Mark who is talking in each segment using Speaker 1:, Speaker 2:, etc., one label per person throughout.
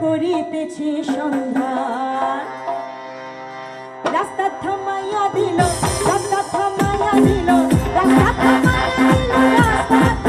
Speaker 1: করিতেছে সন্ধ্যা রাস্তা থামাইয়া দিল রাস্তা থামাইয়া দিল রাস্তা থামাইয়া দিল রাস্তা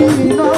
Speaker 2: see